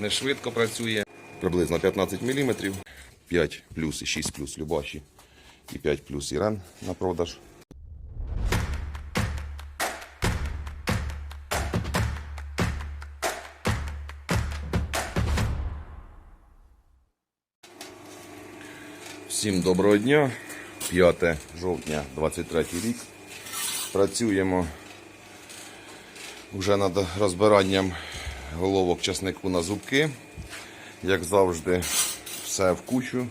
не швидко працює. Приблизно 15 мм. 5 плюс і 6 плюс Любаші. І 5 плюс Іран на продаж. Всім доброго дня. 5 жовтня 23 рік. Працюємо вже над розбиранням головок часнику на зубки. Як завжди, все в кучу.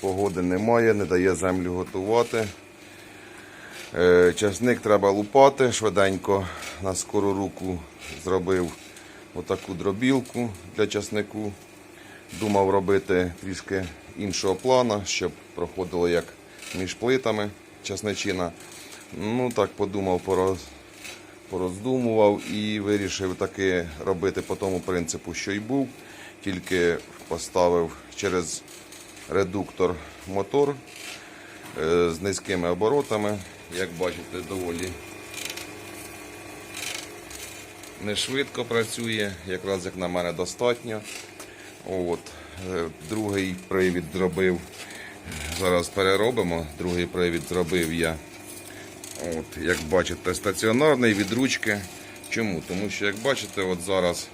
Погоди немає, не дає землю готувати. Е, Часник треба лупати. Швиденько на скору руку зробив отаку дробілку для часнику. Думав робити трішки іншого плану, щоб проходило як між плитами часничина. Ну так подумав, пороз, пороздумував і вирішив таки робити по тому принципу, що й був. Тільки поставив через редуктор мотор е, з низькими оборотами. Як бачите, доволі не швидко працює, якраз як на мене достатньо. От, е, другий привід зробив. Зараз переробимо. Другий привід зробив я. От, як бачите, стаціонарний від ручки. Чому? Тому що, як бачите, от зараз,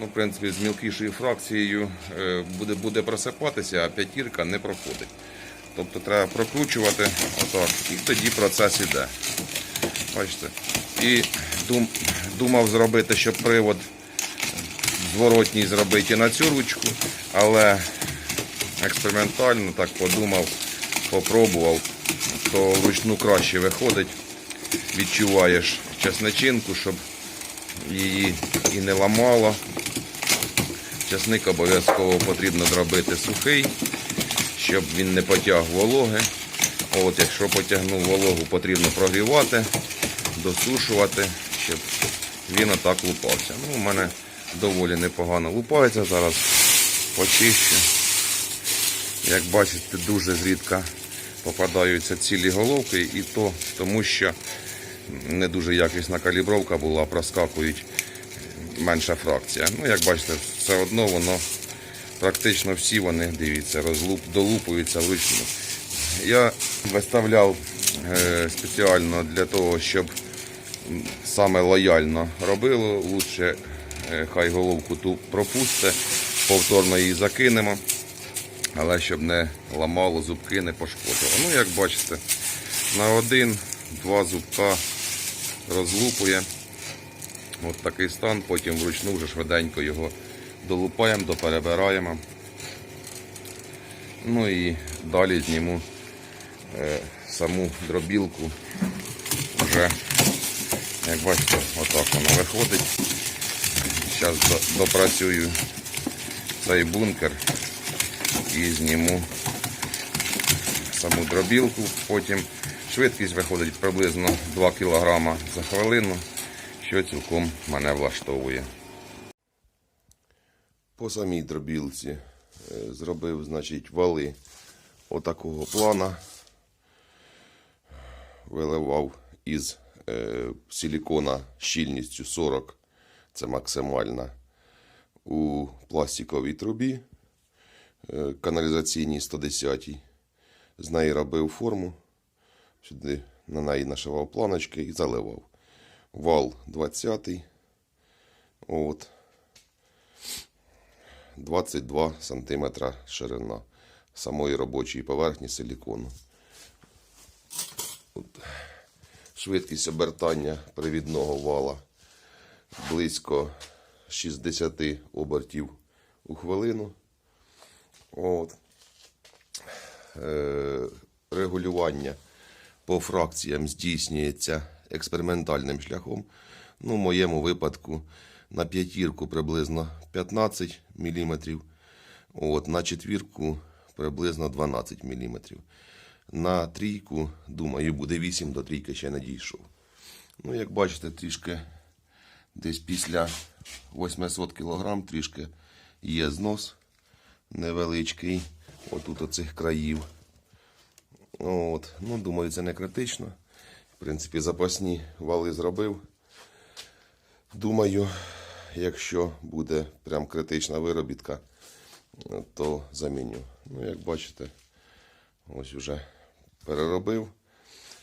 ну, в принципі, з мілкішою фракцією е, буде, буде просипатися, а п'ятірка не проходить. Тобто треба прокручувати отак, і тоді процес іде. Бачите? І дум, думав зробити, щоб привод зворотній зробити на цю ручку, але експериментально так подумав, попробував, то вручну краще виходить. Відчуваєш чесничинку, щоб її і не ламало. Часник обов'язково потрібно зробити сухий, щоб він не потяг вологи. От, якщо потягнув вологу, потрібно прогрівати, досушувати, щоб він отак лупався. Ну, у мене доволі непогано лупається зараз. Почищу. Як бачите, дуже зрідка попадаються цілі головки, і то тому, що не дуже якісна калібровка була, проскакують менша фракція. Ну, як бачите, все одно воно практично всі вони, дивіться, розлуп, долупуються вручну. Я виставляв е, спеціально для того, щоб саме лояльно робило. Лучше е, хай головку ту пропусте, повторно її закинемо. Але щоб не ламало зубки, не пошкодило. Ну, як бачите, на один-два зубка розлупує. От такий стан, потім вручну вже швиденько його долупаємо, доперебираємо. Ну і далі зніму е, саму дробілку. Вже, як бачите, отак воно виходить. Зараз допрацюю цей бункер і зніму саму дробілку. Потім швидкість виходить приблизно 2 кг за хвилину, що цілком мене влаштовує. По самій дробілці е, зробив, значить, вали отакого плана. Виливав із е, силікона щільністю 40, це максимальна, у пластиковій трубі каналізаційній 110-й. З неї робив форму. Сюди на неї нашивав планочки і заливав. Вал 20. От. 22 см ширина самої робочої поверхні силікону. От. Швидкість обертання привідного вала близько 60 обертів у хвилину. От. Е, регулювання по фракціям здійснюється експериментальним шляхом. Ну, в моєму випадку на п'ятірку приблизно 15 мм, от, на четвірку приблизно 12 мм. На трійку, думаю, буде 8 до трійки ще не дійшов. Ну, як бачите, трішки десь після 800 кг трішки є знос невеличкий. Отут оцих країв. От. Ну, думаю, це не критично. В принципі, запасні вали зробив. Думаю, якщо буде прям критична виробітка, то заміню. Ну, як бачите, ось уже переробив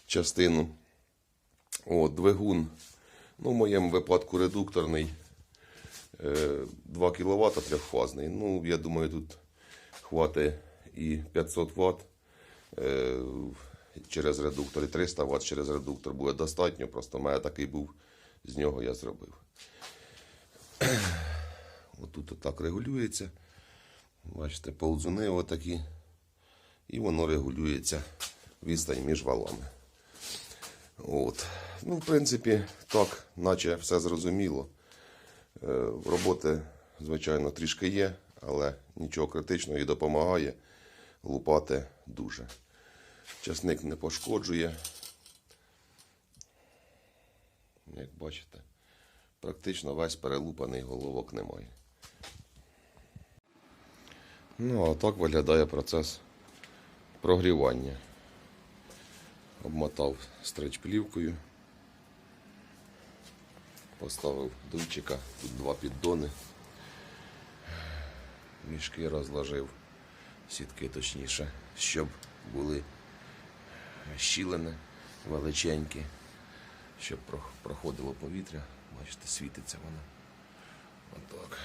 частину. О, двигун. Ну, в моєму випадку редукторний. Е, 2 кВт трьохфазний. Ну, я думаю, тут хватить і 500 Вт е, через редуктор, і 300 Вт через редуктор буде достатньо. Просто в мене такий був, з нього я зробив. Отут отак регулюється. Бачите, ползуни отакі. І воно регулюється відстань між валами. От. Ну, в принципі, так, наче все зрозуміло. Е, Роботи, звичайно, трішки є, але нічого критичного і допомагає лупати дуже. Часник не пошкоджує. Як бачите, практично весь перелупаний головок немає. Ну, а так виглядає процес прогрівання. Обмотав стрич плівкою. Поставив дуйчика, тут два піддони. Мішки розложив, сітки точніше, щоб були щілини величенькі, щоб проходило повітря. Бачите, світиться воно. Отак.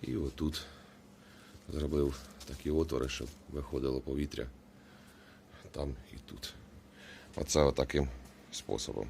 І отут зробив такі отвори, щоб виходило повітря там і тут. Оце отаким способом.